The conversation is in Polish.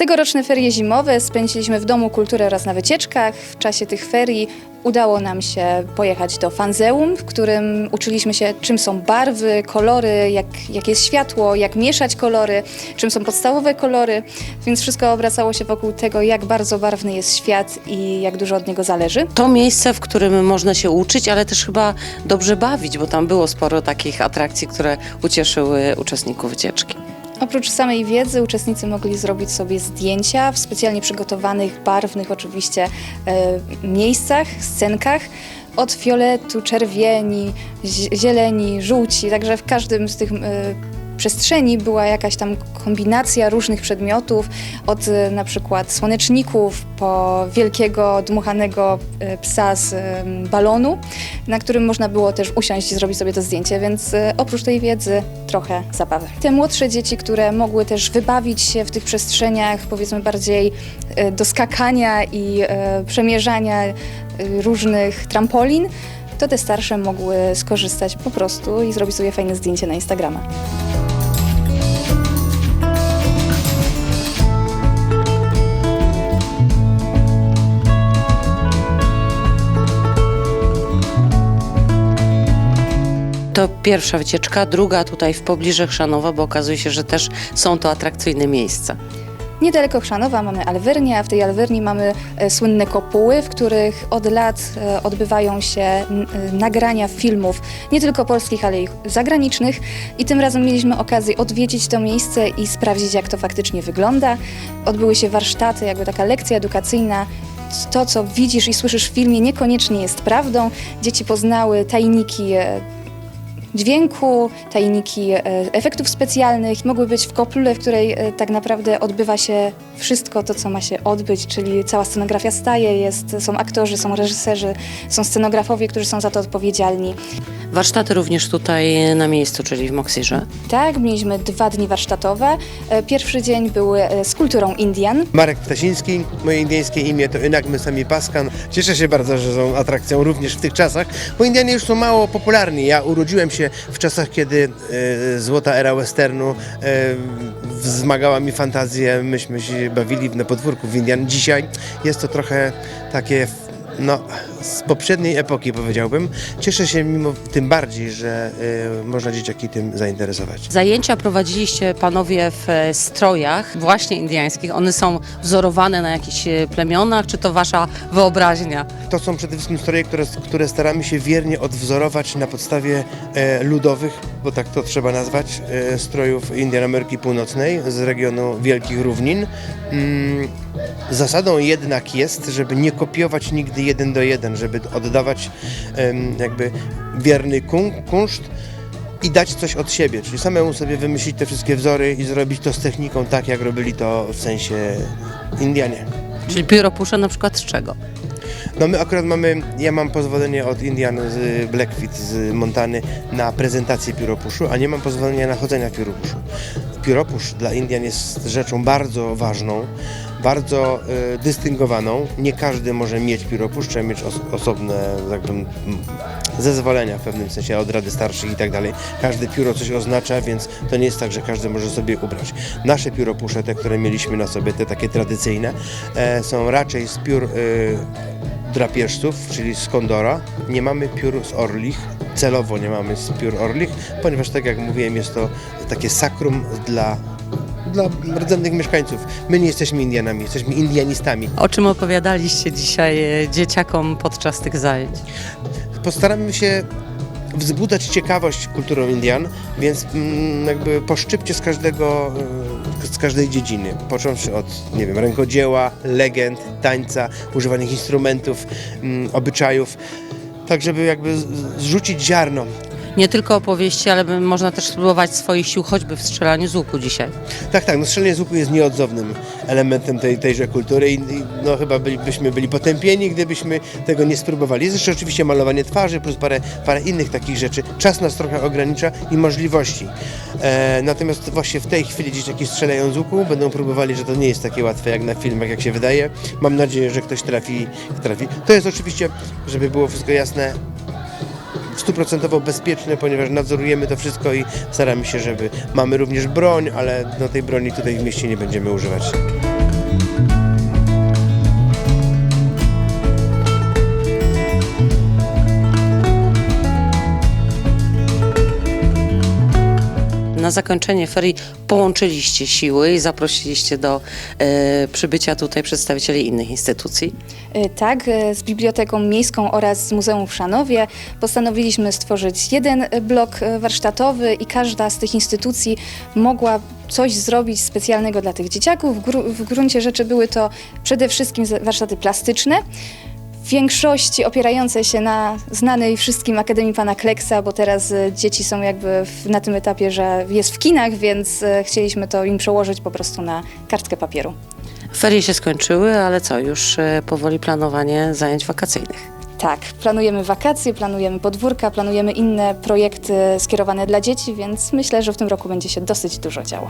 Tegoroczne ferie zimowe spędziliśmy w Domu Kultury oraz na wycieczkach. W czasie tych ferii udało nam się pojechać do fanzeum, w którym uczyliśmy się, czym są barwy, kolory, jak, jak jest światło, jak mieszać kolory, czym są podstawowe kolory, więc wszystko obracało się wokół tego, jak bardzo barwny jest świat i jak dużo od niego zależy. To miejsce, w którym można się uczyć, ale też chyba dobrze bawić, bo tam było sporo takich atrakcji, które ucieszyły uczestników wycieczki. Oprócz samej wiedzy uczestnicy mogli zrobić sobie zdjęcia w specjalnie przygotowanych, barwnych oczywiście e, miejscach, scenkach. Od fioletu, czerwieni, zi- zieleni, żółci, także w każdym z tych e, przestrzeni była jakaś tam kombinacja różnych przedmiotów, od e, na przykład słoneczników po wielkiego dmuchanego e, psa z balonu, na którym można było też usiąść i zrobić sobie to zdjęcie, więc e, oprócz tej wiedzy trochę zabawy. Te młodsze dzieci, które mogły też wybawić się w tych przestrzeniach, powiedzmy bardziej do skakania i przemierzania różnych trampolin, to te starsze mogły skorzystać po prostu i zrobić sobie fajne zdjęcie na Instagrama. To pierwsza wycieczka, druga tutaj w pobliżu Chrzanowa, bo okazuje się, że też są to atrakcyjne miejsca. Niedaleko Chrzanowa mamy Alwyrnię, a w tej Alwyrni mamy e, słynne kopuły, w których od lat e, odbywają się e, nagrania filmów, nie tylko polskich, ale i zagranicznych. I tym razem mieliśmy okazję odwiedzić to miejsce i sprawdzić, jak to faktycznie wygląda. Odbyły się warsztaty, jakby taka lekcja edukacyjna. To, co widzisz i słyszysz w filmie, niekoniecznie jest prawdą. Dzieci poznały tajniki dźwięku, tajniki e, efektów specjalnych. Mogły być w koplule, w której e, tak naprawdę odbywa się wszystko to, co ma się odbyć, czyli cała scenografia staje, jest, są aktorzy, są reżyserzy, są scenografowie, którzy są za to odpowiedzialni. Warsztaty również tutaj na miejscu, czyli w Moksirze. Tak, mieliśmy dwa dni warsztatowe. E, Pierwszy dzień był e, z kulturą Indian. Marek Ptasiński, moje indyjskie imię to Inak Mysami Paskan. Cieszę się bardzo, że są atrakcją również w tych czasach, bo Indianie już są mało popularni. Ja urodziłem się w czasach, kiedy e, złota era westernu e, wzmagała mi fantazję. Myśmy się bawili na podwórku w Indian. Dzisiaj jest to trochę takie no, z poprzedniej epoki powiedziałbym. Cieszę się mimo tym bardziej, że e, można dzieciaki tym zainteresować. Zajęcia prowadziliście panowie w e, strojach właśnie indyjskich. One są wzorowane na jakichś e, plemionach, czy to wasza wyobraźnia? To są przede wszystkim stroje, które, które staramy się wiernie odwzorować na podstawie e, ludowych, bo tak to trzeba nazwać, e, strojów Indian Ameryki Północnej z regionu Wielkich Równin. Mm, zasadą jednak jest, żeby nie kopiować nigdy jeden do jeden, żeby oddawać jakby wierny kun, kunszt i dać coś od siebie, czyli samemu sobie wymyślić te wszystkie wzory i zrobić to z techniką tak, jak robili to w sensie Indianie. Czyli pióropusze na przykład z czego? No my akurat mamy, ja mam pozwolenie od Indian z Blackfeet z Montany na prezentację pióropuszu, a nie mam pozwolenia na chodzenia w pióropuszu. Pióropusz dla Indian jest rzeczą bardzo ważną, bardzo e, dystyngowaną. Nie każdy może mieć pióropusz, trzeba mieć os osobne tak zezwolenia w pewnym sensie od Rady Starszych i tak dalej. Każde pióro coś oznacza, więc to nie jest tak, że każdy może sobie ubrać. Nasze pióropusze, te, które mieliśmy na sobie, te takie tradycyjne, e, są raczej z piór e, drapieżców, czyli z kondora. Nie mamy piór z orlich, celowo nie mamy z piór orlich, ponieważ tak jak mówiłem, jest to takie sakrum dla, dla rdzennych mieszkańców. My nie jesteśmy Indianami, jesteśmy Indianistami. O czym opowiadaliście dzisiaj e, dzieciakom podczas tych zajęć? Postaramy się wzbudzać ciekawość kulturą Indian, więc mm, jakby poszczypcie z każdego, e, z każdej dziedziny, począwszy od, nie wiem, rękodzieła, legend, tańca, używanych instrumentów, mm, obyczajów, tak żeby jakby z- zrzucić ziarno Nie tylko opowieści, ale można też spróbować swoich sił choćby w strzelaniu z łuku dzisiaj. Tak, tak, no strzelanie z łuku jest nieodzownym elementem tej, tejże kultury i, i no chyba bylibyśmy byli potępieni, gdybyśmy tego nie spróbowali. Jest jeszcze oczywiście malowanie twarzy plus parę, parę innych takich rzeczy. Czas nas trochę ogranicza i możliwości. E, natomiast właśnie w tej chwili dzieciaki strzelają z łuku, będą próbowali, że to nie jest takie łatwe jak na filmach, jak się wydaje. Mam nadzieję, że ktoś trafi, trafi. To jest oczywiście, żeby było wszystko jasne, stuprocentowo bezpieczne, ponieważ nadzorujemy to wszystko i staramy się, żeby mamy również broń, ale no tej broni tutaj w mieście nie będziemy używać. Na zakończenie ferii połączyliście siły i zaprosiliście do e, przybycia tutaj przedstawicieli innych instytucji. Y, Tak, y, z Biblioteką Miejską oraz z Muzeum w Szanowie postanowiliśmy stworzyć jeden blok y, warsztatowy i każda z tych instytucji mogła coś zrobić specjalnego dla tych dzieciaków. W, gru- w gruncie rzeczy były to przede wszystkim warsztaty plastyczne, większości opierające się na znanej wszystkim Akademii Pana Kleksa, bo teraz y, dzieci są jakby w, na tym etapie, że jest w kinach, więc y, chcieliśmy to im przełożyć po prostu na kartkę papieru. Ferie się skończyły, ale co, już e, powoli planowanie zajęć wakacyjnych. Tak, planujemy wakacje, planujemy podwórka, planujemy inne projekty skierowane dla dzieci, więc myślę, że w tym roku będzie się dosyć dużo działo.